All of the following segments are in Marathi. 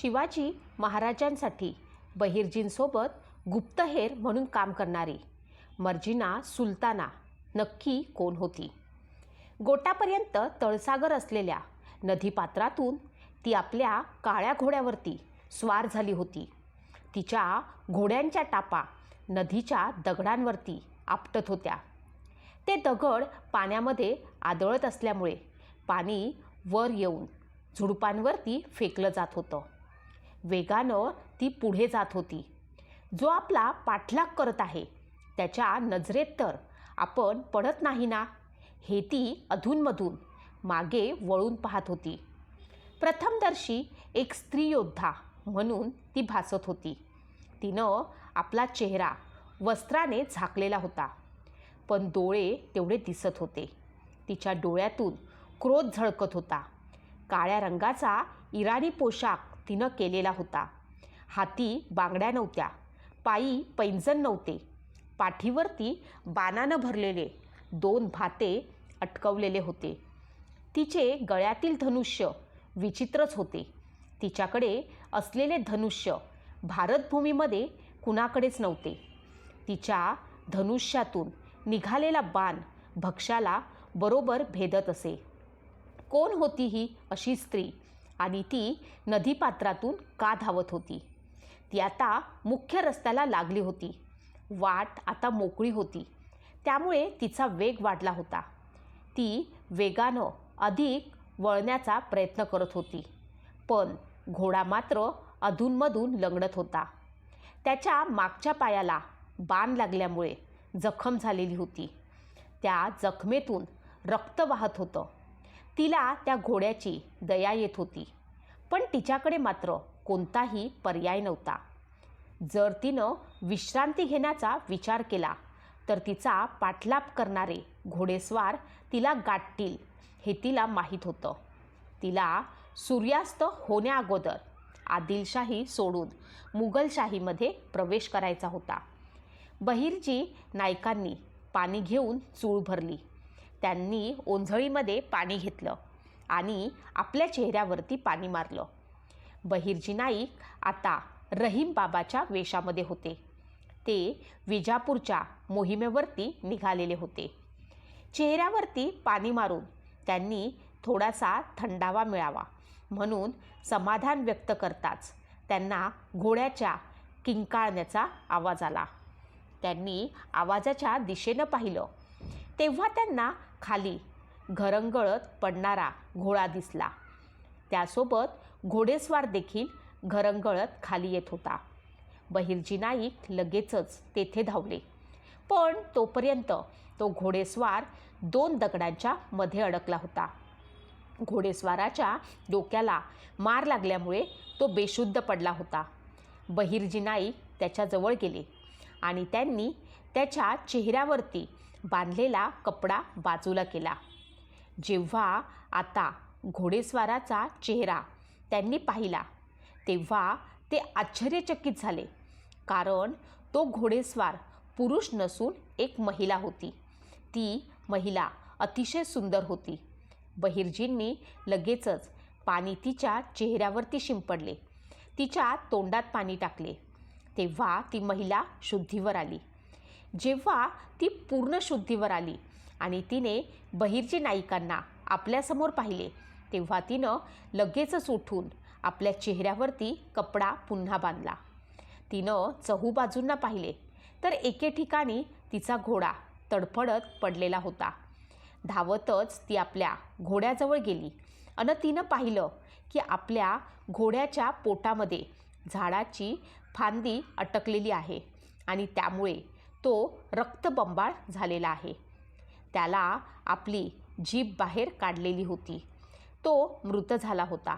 शिवाजी महाराजांसाठी बहिर्जींसोबत गुप्तहेर म्हणून काम करणारी. मर्जिना सुलताना नक्की कोण होती? गोटापर्यंत तळसागर असलेल्या नदीपात्रातून ती आपल्या काळ्या घोड्यावरती स्वार झाली होती. तिच्या घोड्यांच्या टापा नदीच्या दगडांवरती आपटत होत्या. ते दगड पाण्यामध्ये आदळत असल्यामुळे पाणी वर येऊन झुडपांवरती फेकलं जात होतं. वेगानं ती पुढे जात होती. जो आपला पाठलाग करत आहे त्याच्या नजरेत तर आपण पडत नाही ना? हे ती अधूनमधून मागे वळून पाहत होती. प्रथमदर्शी एक स्त्री योद्धा म्हणून ती भासत होती. तिनं आपला चेहरा वस्त्राने झाकलेला होता पण डोळे तेवढे दिसत होते. तिच्या डोळ्यातून क्रोध झळकत होता. काळ्या रंगाचा इराणी पोशाख तिनं केलेला होता. हाती बांगड्या नव्हत्या. पायी पैंजण नव्हते. पाठीवरती बाणानं भरलेले दोन भाते अटकवलेले होते. तिचे गळ्यातील धनुष्य विचित्रच होते. तिच्याकडे असलेले धनुष्य भारतभूमीमध्ये कुणाकडेच नव्हते. तिच्या धनुष्यातून निघालेला बाण भक्ष्याला बरोबर भेदत असे. कोण होती ही अशी स्त्री? आणि ती नदीपात्रातून का धावत होती. ती आता मुख्य रस्त्याला लागली होती. वाट आता मोकळी होती. त्यामुळे तिचा वेग वाढला होता. ती वेगानं अधिक वळण्याचा प्रयत्न करत होती. पण घोडा मात्र अधूनमधून लंगडत होता. त्याच्या मागच्या पायाला बाण लागल्यामुळे जखम झालेली होती. त्या जखमेतून रक्त वाहत होतं. तिला त्या घोड्याची दया येत होती. पण तिच्याकडे मात्र कोणताही पर्याय नव्हता. जर तिनं विश्रांती घेण्याचा विचार केला तर तिचा पाठलाप करणारे घोडेस्वार तिला गाठतील हे तिला माहीत होतं. तिला सूर्यास्त होण्याअगोदर आदिलशाही सोडून मुघलशाहीमध्ये प्रवेश करायचा होता. बहिर्जी नायकांनी पाणी घेऊन चूळ भरली. त्यांनी ओंझळीमध्ये पाणी घेतलं आणि आपल्या चेहऱ्यावरती पाणी मारलं. बहिर्जी नाईक आता रहीम बाबाच्या वेशामध्ये होते. ते विजापूरच्या मोहिमेवरती निघालेले होते. चेहऱ्यावरती पाणी मारून त्यांनी थोडासा थंडावा मिळावा म्हणून समाधान व्यक्त करताच त्यांना घोड्याच्या किंकाळण्याचा आवाज आला. त्यांनी आवाजाच्या दिशेनं पाहिलं. तेव्हा त्यांना खाली. घरंगळत पडणारा घोडा दिसला. त्यासोबत घोडेस्वार देखील घरंगळत खाली येत होता. बहिर्जी नाईक लगेचच तेथे धावले. पण तोपर्यंत तो घोडेस्वार दोन दगडांच्या मध्ये अडकला होता. घोडेस्वाराच्या डोक्याला मार लागल्यामुळे तो बेशुद्ध पडला होता. बहिर्जी नाईक त्याच्याजवळ गेले आणि त्यांनी त्याच्या चेहऱ्यावरती बांधलेला कपडा बाजूला केला. जेव्हा आता घोडेस्वाराचा चेहरा त्यांनी पाहिला तेव्हा ते आश्चर्यचकित झाले कारण तो घोडेस्वार पुरुष नसून एक महिला होती. ती महिला अतिशय सुंदर होती. बहिर्जींनी लगेचच पाणी तिच्या चेहऱ्यावरती शिंपडले. तिच्या तोंडात पाणी टाकले. तेव्हा ती महिला शुद्धीवर आली. जेव्हा ती पूर्ण शुद्धीवर आली आणि तिने बहिर्जी नाईकांना आपल्यासमोर पाहिले तेव्हा तिनं लगेचच उठून आपल्या चेहऱ्यावरती कपडा पुन्हा बांधला. तिनं चहूबाजूंना पाहिले तर एके ठिकाणी तिचा घोडा तडफडत पडलेला होता. धावतच ती आपल्या घोड्याजवळ गेली अन तिनं पाहिलं की आपल्या घोड्याच्या पोटामध्ये झाडाची फांदी अटकलेली आहे आणि त्यामुळे तो रक्तबंबाळ झालेला आहे. त्याला आपली जीभ बाहेर काढलेली होती. तो मृत झाला होता.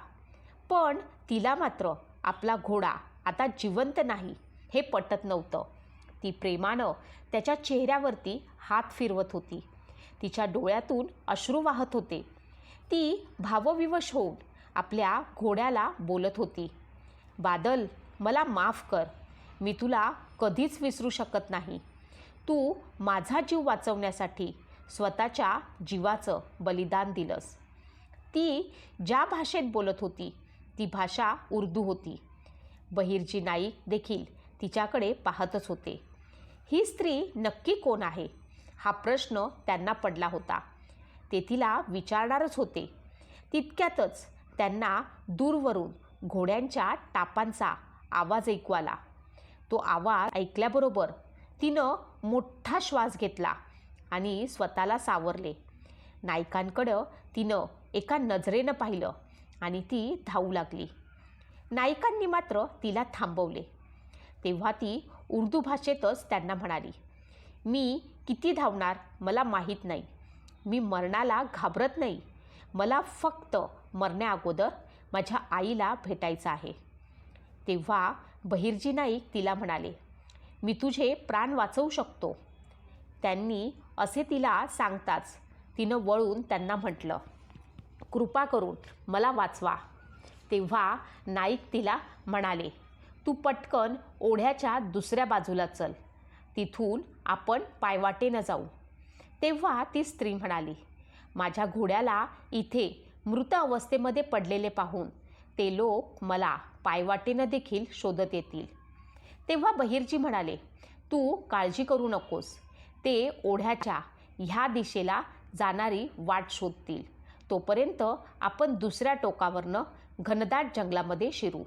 पण तिला मात्र आपला घोडा आता जिवंत नाही हे पटत नव्हतं. ती प्रेमानं त्याच्या चेहऱ्यावरती हात फिरवत होती. तिच्या डोळ्यातून अश्रू वाहत होते. ती भावविवश होऊन आपल्या घोड्याला बोलत होती. बादल मला माफ कर. मी तुला कधीच विसरू शकत नाही. तू माझा जीव वाचवण्यासाठी स्वतःच्या जीवाचं बलिदान दिलंस. ती ज्या भाषेत बोलत होती ती भाषा उर्दू होती. बहिरजी नाईक देखील तिच्याकडे पाहतच होते. ही स्त्री नक्की कोण आहे? हा प्रश्न त्यांना पडला होता. ते तिला विचारणारच होते. तितक्यातच त्यांना दूरवरून घोड्यांच्या टापांचा आवाज ऐकू आला. तो आवाज ऐकल्याबरोबर तिनं मोठा श्वास घेतला आणि स्वतःला सावरले. नायकांकडं तिनं एका नजरेनं पाहिलं आणि ती धावू लागली. नायकांनी मात्र तिला थांबवले. तेव्हा ती उर्दू भाषेतच त्यांना म्हणाली मी किती धावणार मला माहीत नाही. मी मरणाला घाबरत नाही. मला फक्त मरण्याअगोदर माझ्या आईला भेटायचं आहे. तेव्हा बहिर्जी नाईक तिला म्हणाले मी तुझे प्राण वाचवू शकतो. त्यांनी असे तिला सांगताच तिनं वळून त्यांना म्हटलं कृपा करून मला वाचवा. तेव्हा नाईक तिला म्हणाले तू पटकन ओढ्याच्या दुसऱ्या बाजूला चल. तिथून आपण पायवाटेनं जाऊ. तेव्हा ती स्त्री म्हणाली माझ्या घोड्याला इथे मृत अवस्थेमध्ये पडलेले पाहून ते लोक मला पायवाटेनं देखील शोधत येतील. तेव्हा बहिर्जी म्हणाले तू काळजी करू नकोस. ते ओढ्याच्या ह्या दिशेला जाणारी वाट शोधतील. तोपर्यंत आपण दुसऱ्या टोकावरनं घनदाट जंगलामध्ये शिरू.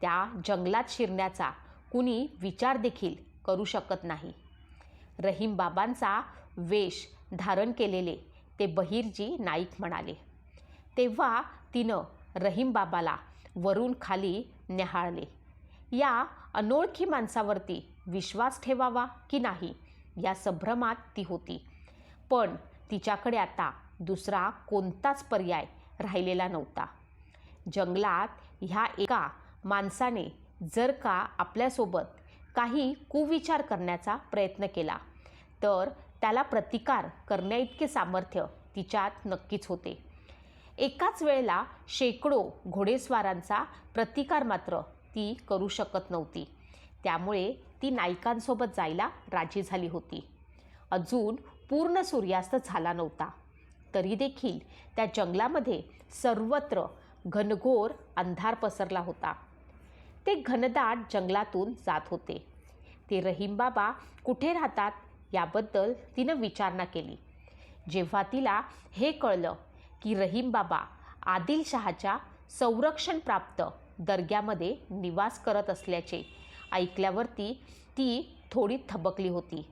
त्या जंगलात शिरण्याचा कुणी विचार देखील करू शकत नाही. रहीम बाबांचा वेश धारण केलेले ते बहिर्जी नाईक म्हणाले. तेव्हा तिनं रहीम बाबाला वरून खाली न्याहाळले. या अनोळखी माणसावरती विश्वास ठेवावा की नाही या संभ्रमात ती होती. पण तिच्याकडे आता दुसरा कोणताच पर्याय राहिलेला नव्हता. जंगलात ह्या एका माणसाने जर का आपल्यासोबत काही कुविचार करण्याचा प्रयत्न केला तर त्याला प्रतिकार करण्याइतके सामर्थ्य तिच्यात नक्कीच होते. एकाच वेळेला शेकडो घोडेस्वारांचा प्रतिकार मात्र ती करू शकत नव्हती. त्यामुळे ती नायिकांसोबत जायला राजी झाली होती. अजून पूर्ण सूर्यास्त झाला नव्हता. तरी देखील त्या जंगलामध्ये सर्वत्र घनघोर अंधार पसरला होता. ते घनदाट जंगलातून जात होते. ते रहीम बाबा कुठे राहतात याबद्दल तिनं विचारणा केली. जेव्हा तिला हे कळलं की रहीम बाबा आदिलशहाच्या संरक्षणप्राप्त दर्ग्यामध्ये निवास करत असल्याचे ऐकल्यावरती ती थोडी थबकली होती.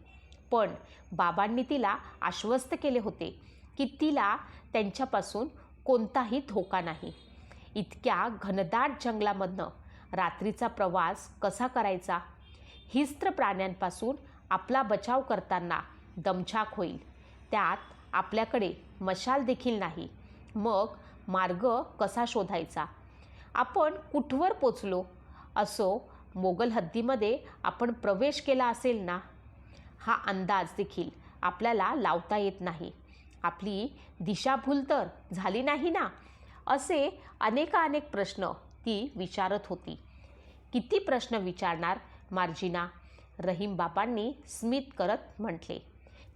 पण बाबांनी तिला आश्वस्त केले होते की तिला त्यांच्यापासून कोणताही धोका नाही. इतक्या घनदाट जंगलामधनं रात्रीचा प्रवास कसा करायचा? हिस्त्र प्राण्यांपासून आपला बचाव करताना दमछाक होईल. त्यात आपल्याकडे मशाल देखील नाही. मग मार्ग कसा शोधायचा? आपण कुठवर पोचलो? असो मोगल हद्दीमध्ये आपण प्रवेश केला असेल ना? हा अंदाज देखील आपल्याला लावता येत नाही. आपली दिशाभूल तर झाली नाही ना? असे अनेकानेक प्रश्न ती विचारत होती. किती प्रश्न विचारणार मार्जिना? रहीमबाबांनी स्मित करत म्हटले.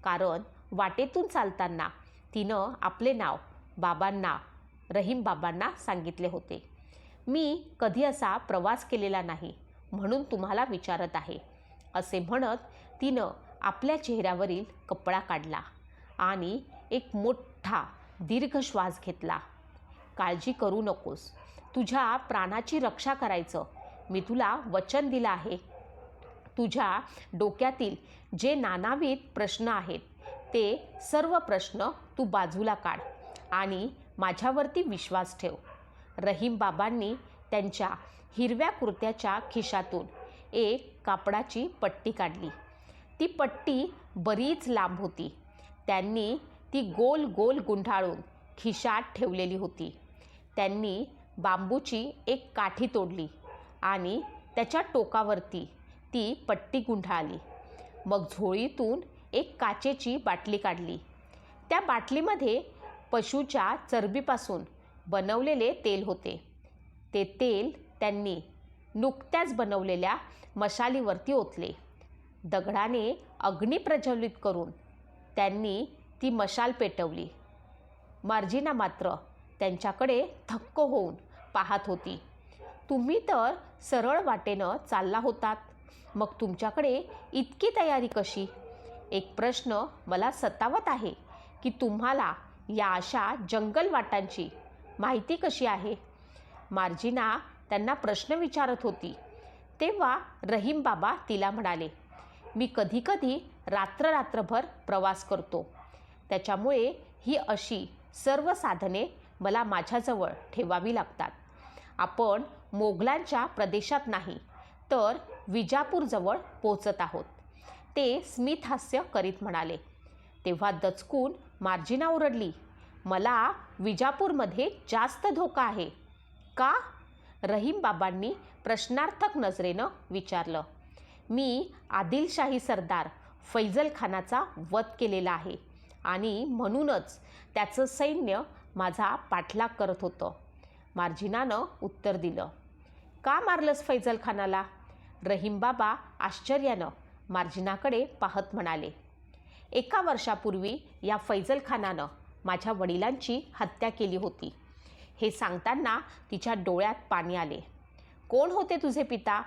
कारण वाटेतून चालताना तिनं आपले नाव बाबांना रहीमबाबांना सांगितले होते. मी कधी असा प्रवास केलेला नाही म्हणून तुम्हाला विचारत आहे असे म्हणत तिनं आपल्या चेहऱ्यावरील कपडा काढला आणि एक मोठा दीर्घ श्वास घेतला. काळजी करू नकोस. तुझ्या प्राणाची रक्षा करायचं. मी तुला वचन दिलं आहे. तुझ्या डोक्यातील जे नानाविध प्रश्न आहेत ते सर्व प्रश्न तू बाजूला काढ आणि माझ्यावरती विश्वास ठेव. रहीमबाबांनी त्यांच्या हिरव्या कुर्त्याच्या खिशातून एक कापडाची पट्टी काढली. ती पट्टी बरीच लांब होती. त्यांनी ती गोल गोल गुंढाळून खिशात ठेवलेली होती. त्यांनी बांबूची एक काठी तोडली आणि त्याच्या टोकावरती ती पट्टी गुंढाळली मग झोळीतून एक काचेची बाटली काढली. त्या बाटलीमध्ये पशूच्या चरबीपासून बनवलेले तेल होते. ते तेल त्यांनी नुकत्याच बनवलेल्या मशालीवरती ओतले. दगडाने अग्नी प्रज्वलित करून त्यांनी ती मशाल पेटवली. मार्जिना मात्र त्यांच्याकडे थक्क होऊन पाहत होती. तुम्ही तर सरळ वाटेनं चालला होतात. मग तुमच्याकडे इतकी तयारी कशी? एक प्रश्न मला सतावत आहे की तुम्हाला या अशा जंगल वाटांची माहिती कशी आहे? मार्जिना त्यांना प्रश्न विचारत होती. तेव्हा रहीम बाबा तिला म्हणाले मी कधीकधी रात्र रात्रभर प्रवास करतो. त्याच्यामुळे ही अशी सर्व साधने मला माझ्याजवळ ठेवावी लागतात. आपण मोगलांच्या प्रदेशात नाही तर विजापूरजवळ पोचत आहोत. ते स्मितहास्य करीत म्हणाले. तेव्हा दचकून मार्जिना ओरडली मला विजापूरमध्ये जास्त धोका आहे. का? रहीमबाबांनी प्रश्नार्थक नजरेनं विचारलं. मी आदिलशाही सरदार फैजल खानाचा वध केलेला आहे आणि म्हणूनच त्याचं सैन्य माझा पाठलाग करत होतं. मार्जिनानं उत्तर दिलं. का मारलंस फैजल खानाला? रहीमबाबा आश्चर्यानं मार्जिनाकडे पाहत म्हणाले. एका वर्षापूर्वी या फैजल खानानं माझ्या वडिलांची हत्या केली होती. हे सांगताना तिच्या डोळ्यात पाणी आले. कोण होते तुझे पिता?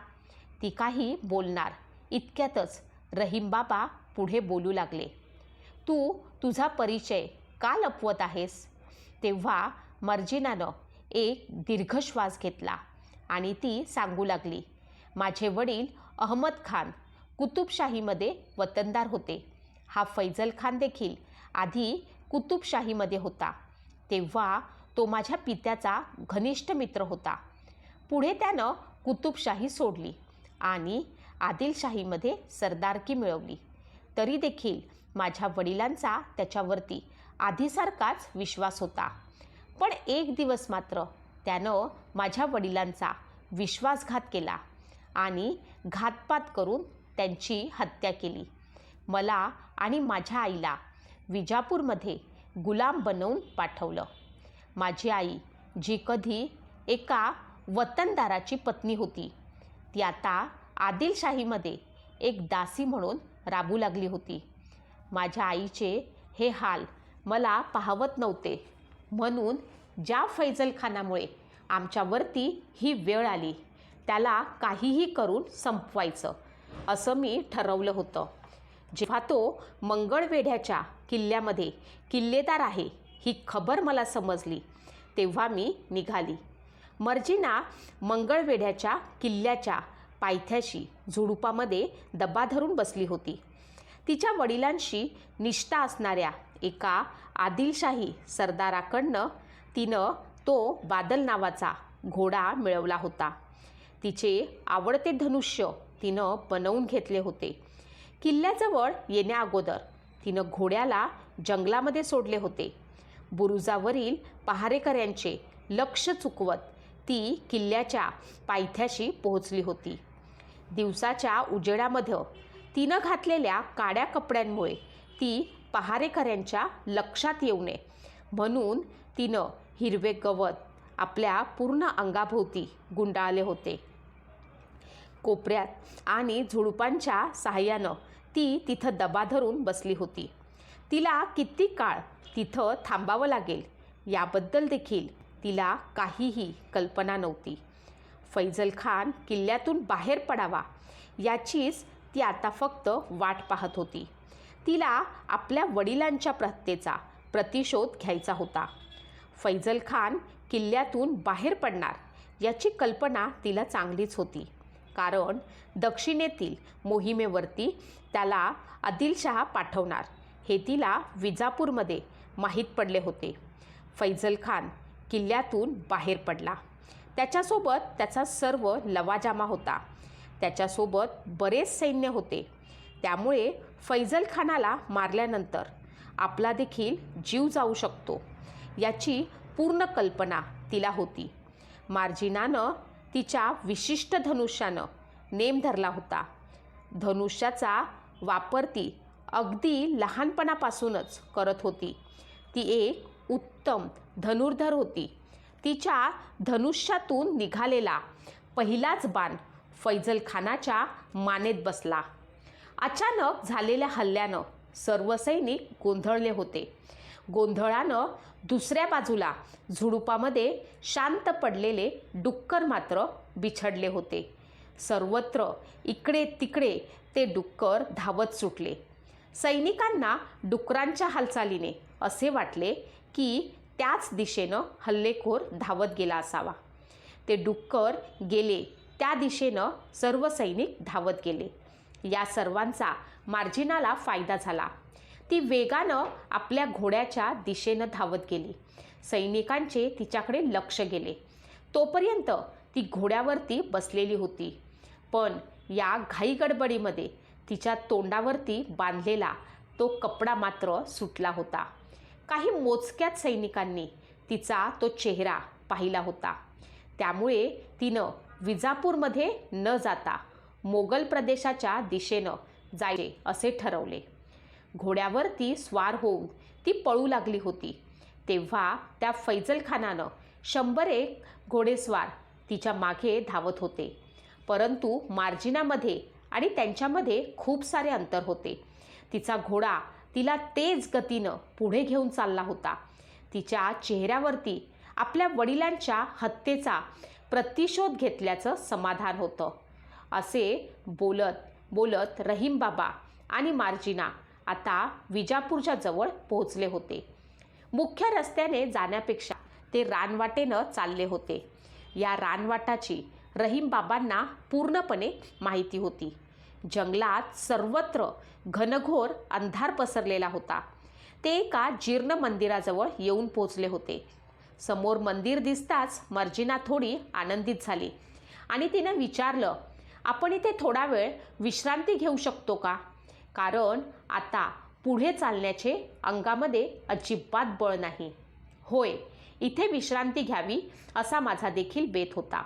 ती काही बोलणार. इतक्यातच रहीमबाबा पुढे बोलू लागले. तू तुझा परिचय का लपवत आहेस? तेव्हा मर्जिनानं एक दीर्घ श्वास घेतला आणि ती सांगू लागली. माझे वडील अहमद खान कुतुबशाहीमध्ये वतनदार होते. हा फैजल खान देखील आधी कुतुबशाहीमध्ये होता. तेव्हा तो माझ्या पित्याचा घनिष्ठ मित्र होता. पुढे त्यानं कुतुबशाही सोडली आणि आदिलशाहीमध्ये सरदारकी मिळवली. तरी देखील माझ्या वडिलांचा त्याच्यावरती आधीसारखाच विश्वास होता. पण एक दिवस मात्र त्यानं माझ्या वडिलांचा विश्वासघात केला आणि घातपात करून त्यांची हत्या केली. मला आणि माझ्या आईला विजापूरमध्ये गुलाम बनवून पाठवलं. माझी आई जी कधी एका वतनदाराची पत्नी होती ती आता आदिलशाहीमध्ये एक दासी म्हणून राबू लागली होती. माझ्या आईचे हे हाल मला पाहवत नव्हते. म्हणून ज्या फैजल खानामुळे आमच्यावरती ही वेळ आली त्याला काहीही करून संपवायचं असं मी ठरवलं होतं. जेव्हा तो मंगळवेढ्याच्या किल्ल्यामध्ये किल्लेदार आहे ही खबर मला समजली. तेव्हा मी निघाली. मर्जिना मंगळवेढ्याच्या किल्ल्याच्या पायथ्याशी झुडुपामध्ये दबा धरून बसली होती. तिच्या वडिलांशी निष्ठा असणाऱ्या एका आदिलशाही सरदाराकडनं तिनं तो बादल नावाचा घोडा मिळवला होता. तिचे आवडते धनुष्य तिनं बनवून घेतले होते. किल्ल्याजवळ येण्याअगोदर तिनं घोड्याला जंगलामध्ये सोडले होते. बुरुजावरील पहारेकऱ्यांचे लक्ष चुकवत ती किल्ल्याच्या पायथ्याशी पोहोचली होती. दिवसाच्या उजेडामध्ये तिनं घातलेल्या काड्या कपड्यांमुळे ती पहारेकऱ्यांच्या लक्षात येऊ नये म्हणून तिनं हिरवे गवत आपल्या पूर्ण अंगाभोवती गुंडाळले होते. कोपऱ्यात आणि झुडुपांच्या सहाय्यानं ती तिथं दबा धरून बसली होती. तिला किती काळ तिथं थांबावं लागेल याबद्दल देखील तिला काहीही कल्पना नव्हती. फैजल खान किल्ल्यातून बाहेर पडावा याचीच ती आता फक्त वाट पाहत होती. तिला आपल्या वडिलांच्या प्रत्येचा प्रतिशोध घ्यायचा होता. फैजल खान किल्ल्यातून बाहेर पडणार याची कल्पना तिला चांगलीच होती. कारण दक्षिणेतील मोहिमेवरती त्याला आदिलशहा पाठवणार. हे तिला विजापूरमध्ये माहीत पडले होते. फैजल खान किल्ल्यातून बाहेर पडला. त्याच्यासोबत त्याचा सर्व लवाजामा होता. त्याच्यासोबत बरेच सैन्य होते. त्यामुळे फैजल खानाला मारल्यानंतर आपला देखील जीव जाऊ शकतो याची पूर्ण कल्पना तिला होती. मार्जिनानं तिच्या विशिष्ट धनुष्यानं नेम धरला होता. धनुष्याचा वापर ती अगदी लहानपणापासूनच करत होती. ती एक उत्तम धनुर्धर होती. तिच्या धनुष्यातून निघालेला पहिलाच बाण फैजल खानाच्या मानेत बसला. अचानक झालेल्या हल्ल्यानं सर्व सैनिक गोंधळले होते. गोंधळानं दुसऱ्या बाजूला झुडुपामध्ये शांत पडलेले डुक्कर मात्र बिछडले होते. सर्वत्र इकडे तिकडे ते डुक्कर धावत सुटले. सैनिकांना डुकरांच्या हालचालीने असे वाटले की त्याच दिशेनं हल्लेखोर धावत गेला असावा. ते डुक्कर गेले त्या दिशेनं सर्व सैनिक धावत गेले. या सर्वांचा मार्जिनाला फायदा झाला. ती वेगानं आपल्या घोड्याच्या दिशेनं धावत गेली. सैनिकांचे तिच्याकडे लक्ष गेले. तोपर्यंत ती घोड्यावरती बसलेली होती. पण या घाईगडबडीमध्ये तिच्या तोंडावरती बांधलेला तो कपडा मात्र सुटला होता. काही मोजक्याच सैनिकांनी तिचा तो चेहरा पाहिला होता. त्यामुळे तिनं विजापूरमध्ये न जाता मोगल प्रदेशाच्या दिशेनं जायचे असे ठरवले. घोड्यावरती स्वार होऊन ती पळू लागली होती. तेव्हा त्या फैजलखानानं शंभर एक घोडेस्वार तिच्यामागे धावत होते. परंतु मार्जिनामध्ये आणि त्यांच्यामध्ये खूप सारे अंतर होते. तिचा घोडा तिला तेज गतीनं पुढे घेऊन चालला होता. तिच्या चेहऱ्यावरती आपल्या वडिलांच्या हत्येचा प्रतिशोध घेतल्याचं समाधान होतं. असे बोलत बोलत रहीम बाबा आणि मार्जिना आता विजापूरच्या जवळ पोहोचले होते. मुख्य रस्त्याने जाण्यापेक्षा ते रानवाटेनं चालले होते. या रानवाटाची रहीमबाबांना पूर्णपणे माहिती होती. जंगलात सर्वत्र घनघोर अंधार पसरलेला होता. ते एका जीर्ण मंदिराजवळ येऊन पोचले होते. समोर मंदिर दिसताच मर्जिना थोडी आनंदित झाली आणि तिनं विचारलं आपण इथे थोडा वेळ विश्रांती घेऊ शकतो का? कारण आता पुढे चालण्याचे अंगामध्ये अजिबात बळ नाही. होय इथे विश्रांती घ्यावी असा माझा देखील बेत होता.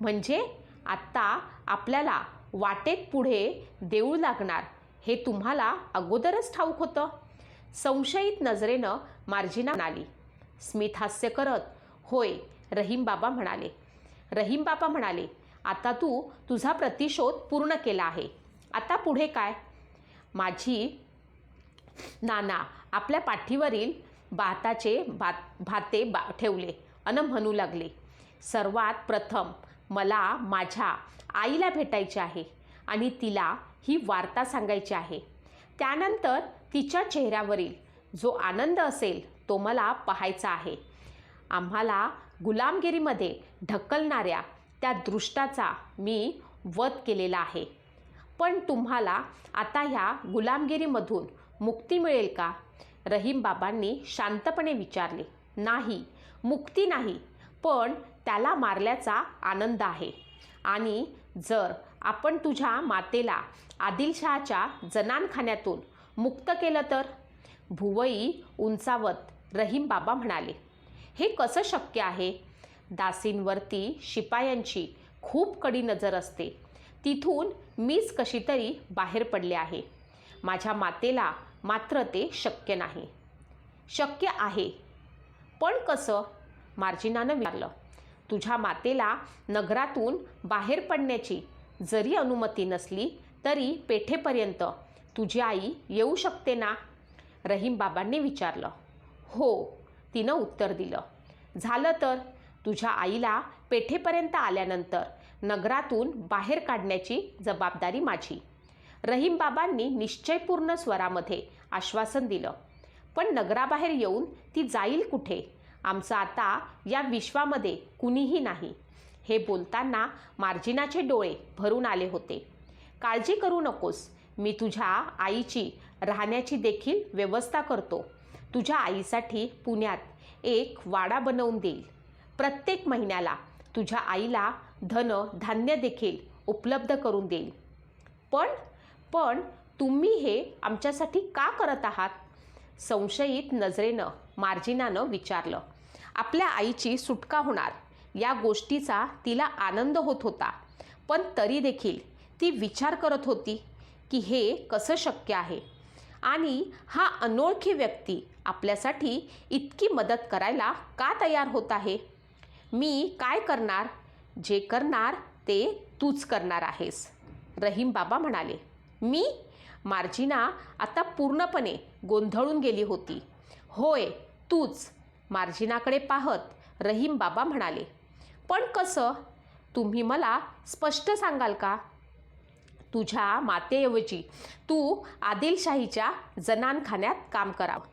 म्हणजे आत्ता आपल्याला वाटेत पुढे देऊळ लागणार हे तुम्हाला अगोदरच ठाऊक होतं. संशयित नजरेनं मार्जिना म्हणाली. स्मित हास्य करत होय रहीम बाबा म्हणाले. रहीम बाबा म्हणाले आता तू तुझा प्रतिशोध पूर्ण केला आहे. आता पुढे काय? माझी नाना आपल्या पाठीवरील भाताचे भात भाते बा ठेवले. अन म्हणू लागले सर्वात प्रथम मला माझ्या आईला भेटायचे आहे आणि तिला ही वार्ता सांगायची आहे. त्यानंतर तिच्या चेहऱ्यावरील जो आनंद असेल तो मला पाहायचा आहे. आम्हाला गुलामगिरीमध्ये ढकलणाऱ्या त्या दृष्टाचा मी वध केलेला आहे. पण तुम्हाला आता ह्या गुलामगिरीमधून मुक्ती मिळेल का? रहीम बाबांनी शांतपणे विचारले नाही मुक्ती नाही पण त्याला मारल्याचा आनंद आहे. आणि जर आपण तुझ्या मातेला आदिलशहाच्या जनानखान्यातून मुक्त केलं तर? भुवई उंचावत रहीम बाबा म्हणाले. हे कसं शक्य आहे? दासींवरती शिपायांची खूप कडी नजर असते. तिथून मीच कशी तरी बाहेर पडले आहे. माझ्या मातेला मात्र ते शक्य नाही. शक्य आहे. पण कसं? मार्जिनानं विचारलं. तुझ्या मातेला नगरातून बाहेर पडण्याची जरी अनुमती नसली तरी पेठेपर्यंत तुझी आई येऊ शकते ना? रहीम बाबांनी विचारलं. हो तिनं उत्तर दिलं. झालं तर? तुझ्या आईला पेठेपर्यंत आल्यानंतर नगरातून बाहेर काढण्याची जबाबदारी माझी. रहीमबाबांनी निश्चयपूर्ण स्वरामध्ये आश्वासन दिलं. पण नगराबाहेर येऊन ती जाईल कुठे? आमचं आता या विश्वामध्ये कुणीही नाही. हे बोलताना मार्जिनाचे डोळे भरून आले होते. काळजी करू नकोस. मी तुझ्या आईची राहण्याची देखील व्यवस्था करतो. तुझ्या आईसाठी पुण्यात एक वाडा बनवून देईल. प्रत्येक महिन्याला तुझ्या आईला धन धान्य देखील उपलब्ध करून देईल. पण पण तुम्ही हे आमच्यासाठी का करत आहात? संशयित नजरेनं मार्जिनानं विचारलं. आपल्या आईची सुटका होणार. या गोष्टीचा तिला आनंद होत होता. पण तरी देखील ती विचार करत होती की हे कसं शक्य आहे? आणि हा अनोळखी व्यक्ती आपल्यासाठी इतकी मदत करायला का तयार होत आहे? मी काय करणार? जे करणार ते तूच करणार आहेस. रहीम बाबा म्हणाले मी? मार्जिना आता पूर्णपणे गोंधळून गेली होती. होय तूच. मार्जिनाकडे पाहत रहीम बाबा म्हणाले पण कसं? तुम्ही मला स्पष्ट सांगाल का? तुझ्या मातेऐवजी तू आदिलशाहीच्या जनानखान्यात काम करावं.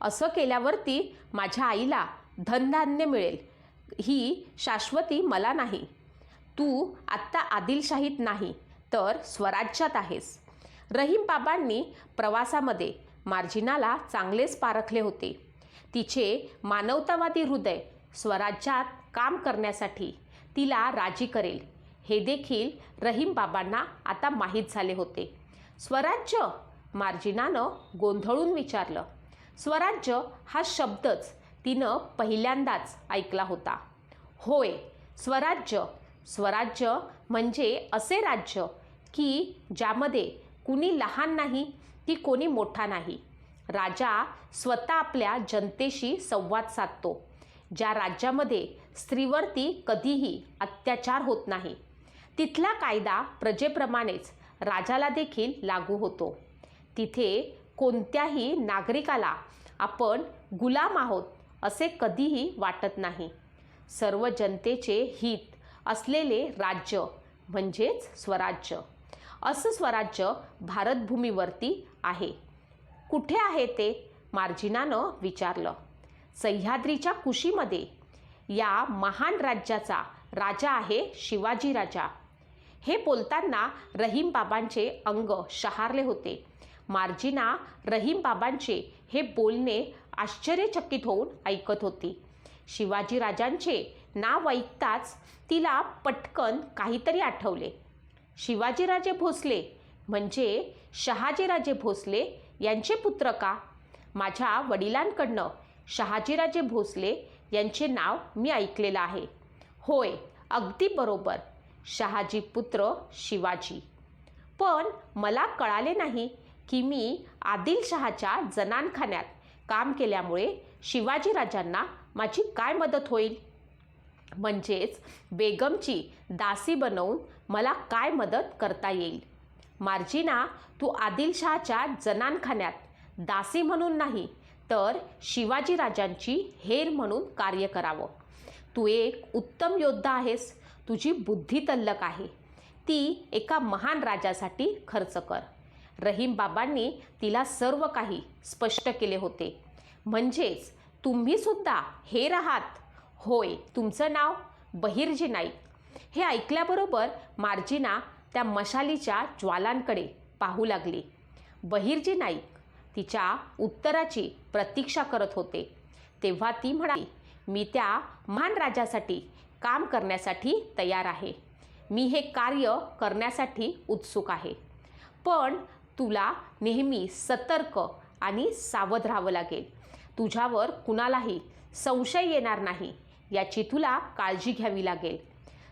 असं केल्यावरती माझ्या आईला धनधान्य मिळेल. ही शाश्वती मला नाही. तू आत्ता आदिलशाहीत नाही तर स्वराज्यात आहेस. रहीम बाबांनी प्रवासामध्ये मार्जिनाला चांगलेच पारखले होते. तिचे मानवतावादी हृदय स्वराज्यात काम करण्यासाठी तिला राजी करेल हे देखील रहीम बाबांना आता माहीत झाले होते. स्वराज्य मार्जिनानं गोंधळून विचारलं. स्वराज्य हा शब्दच तिनं पहिल्यांदाच ऐकला होता. होय स्वराज्य. स्वराज्य म्हणजे असे राज्य की ज्यामध्ये कुणी लहान नाही की कोणी मोठा नाही. राजा स्वतः आपल्या जनतेशी संवाद साधतो. ज्या राज्यामध्ये स्त्रीवरती कधीही अत्याचार होत नाही तिथला कायदा प्रजेप्रमाणेच राजाला देखील लागू होतो. तिथे कोणत्याही नागरिकाला आपण गुलाम आहोत असे कधीही वाटत नाही. सर्व जनतेचे हित असलेले राज्य म्हणजेच स्वराज्य. असं स्वराज्य भारतभूमीवरती आहे. कुठे आहे ते मार्जिनानं विचारलं. सह्याद्रीच्या कुशीमध्ये या महान राज्याचा राजा आहे शिवाजी राजा. हे बोलताना रहीमबाबांचे अंग शहारले होते. मार्जिना रहीमबाबांचे हे बोलणे आश्चर्यचकित होऊन ऐकत होती. शिवाजी राजांचे नाव ऐकताच तिला पटकन काहीतरी आठवले. शिवाजीराजे भोसले म्हणजे शहाजीराजे भोसले यांचे पुत्र का? माझ्या वडिलांकडनं शहाजीराजे भोसले यांचे नाव मी ऐकलेलं आहे. होय अगदी बरोबर. शहाजी पुत्र शिवाजी. पण मला कळाले नाही की मी आदिलशहाच्या जनानखान्यात काम केल्यामुळे शिवाजीराजांना माझी काय मदत होईल? म्हणजेच बेगमची दासी बनवून मला काय मदत करता येईल? मार्जिना तू आदिलशहाच्या जनानखान्यात दासी म्हणून नाही तर शिवाजीराजांची हेर म्हणून कार्य करावं. तू एक उत्तम योद्धा आहेस तुझी बुद्धी तल्लक आहे. ती एका महान राजासाठी खर्च कर. रहीम बाबांनी तिला सर्व काही स्पष्ट केले होते. म्हणजेच तुम्हीसुद्धा हे राहात. होय तुमचं नाव बहिर्जी नाईक. हे ऐकल्याबरोबर मार्जिना त्या मशालीच्या ज्वालांकडे पाहू लागली. बहिर्जी नाईक तिच्या उत्तराची प्रतीक्षा करत होते. तेव्हा ती म्हणाली मी त्या महान राजासाठी काम करण्यासाठी तयार आहे. मी हे कार्य करण्यासाठी उत्सुक आहे. पण तुला नेहमी सतर्क आणि सावध राहावं लागेल. तुझ्यावर कुणालाही संशय येणार नाही याची तुला काळजी घ्यावी लागेल.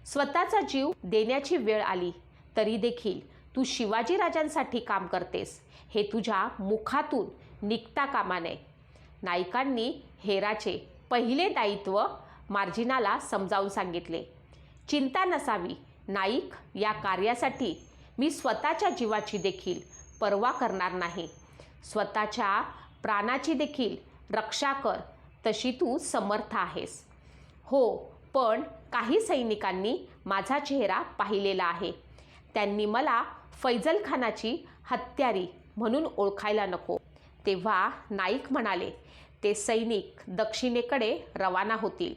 स्वतःचा जीव देण्याची वेळ आली तरी देखील तू शिवाजीराजांसाठी काम करतेस. हे तुझ्या मुखातून निघता कामा नये. नायकांनी हेराचे पहिले दायित्व मार्जिनाला समजावून सांगितले. चिंता नसावी. नाईक या कार्यासाठी मी स्वतःच्या जीवाची देखील पर्वा करणार नाही. स्वतःच्या प्राणाची देखील रक्षा कर तशी तू समर्थ आहेस. हो पण काही सैनिकांनी माझा चेहरा पाहिलेला आहे. त्यांनी मला फैजल खानाची हत्यारी म्हणून ओळखायला नको. तेव्हा नाईक म्हणाले ते सैनिक दक्षिणेकडे रवाना होतील.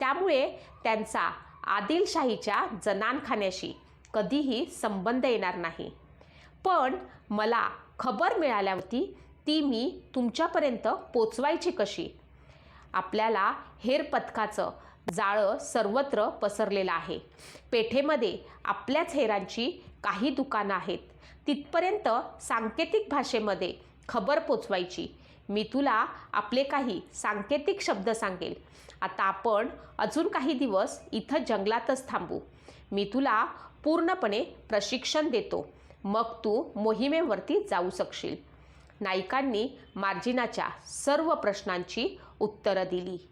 त्यामुळे त्यांचा आदिलशाहीच्या जनानखान्याशी कधीही संबंध येणार नाही. पण मला खबर मिळाल्यावरती ती मी तुमच्यापर्यंत पोचवायची कशी? आपल्याला हेर पथकाचं जाळं सर्वत्र पसरलेलं आहे. पेठेमध्ये आपल्याच हेरांची काही दुकानं आहेत. तिथपर्यंत सांकेतिक भाषेमध्ये खबर पोचवायची. मी तुला आपले काही सांकेतिक शब्द सांगेल. आता आपण अजून काही दिवस इथं जंगलातच थांबू. मी तुला पूर्णपणे प्रशिक्षण देतो. मग तू मोहिमेवरती जाऊ शकशील. नायकांनी मार्जिनाच्या सर्व प्रश्नांची उत्तरं दिली.